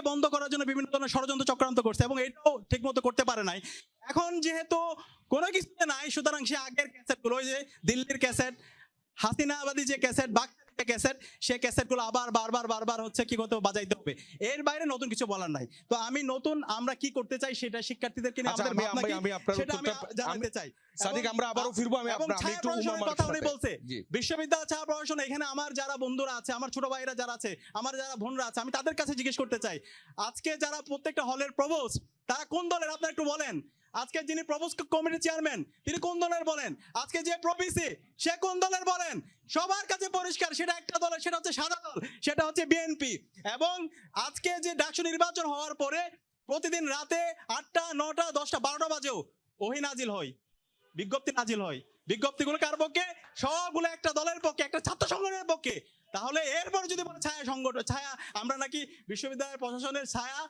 বন্ধ করার জন্য বিভিন্ন ধরনের ষড়যন্ত্র চক্রান্ত করছে এবং এটাও ঠিক মতো করতে পারে নাই। এখন যেহেতু কোনো কিছুতে নাই, সুতরাং সে আগের ক্যাসেটগুলো, ওই যে দিল্লির ক্যাসেট, হাসিনাবাদী যে ক্যাসেট বাক ক্যাসেট সে ক্যাসেটগুলো আবার বারবার বারবার হচ্ছে কি করতে বাজাইতে হবে। এর বাইরে নতুন কিছু বলার নাই। তো আমি নতুন আমরা কি করতে চাই সেটা শিক্ষার্থীদেরকে নিয়ে আচ্ছা, আমাদের আমি- ভাবনা আমি- কি, সেটা আমি জানাতে চাই। সাদিক আমরা আবারও ফিরবো আমি আপনার একটু উমামার কথা উনি বলছে। বিশ্ববিদ্যালয় ছাড়া পড়াশোনা এখানে আমার যারা বন্ধুরা আছে আমার ছোট ভাইরা যারা আছে আমার যারা বোনরা আছে আমি তাদের কাছে জিজ্ঞেস করতে চাই। আজকে যারা প্রত্যেকটা হলের প্রবোজ তারা কোন দলের? আপনারা একটু বলেন। আজকে যিনি প্রবোজ কমিটির চেয়ারম্যান, তিনি কোন দলের বলেন? আজকে যে প্রপিসি, সে কোন দলের বলেন? সবার কাছে পরিষ্কার, সেটা একটা দলের সেটা হচ্ছে সাদা দল, সেটা হচ্ছে বিএনপি। এবং আজকে যে ডাকসু নির্বাচন হওয়ার পরে প্রতিদিন রাতে আটটা, নটা, দশটা, বারোটা বাজেও ওহি নাজিল হয় বিজ্ঞপ্তি নাজিল হয় বিজ্ঞপ্তিগুলো কার পক্ষে? সবগুলো একটা দলের পক্ষে, একটা ছাত্র সংগঠনের পক্ষে। তাহলে এরপর যদি বলে ছায়া সংগঠন, ছায়া, আমরা নাকি বিশ্ববিদ্যালয়ের প্রশাসনের ছায়া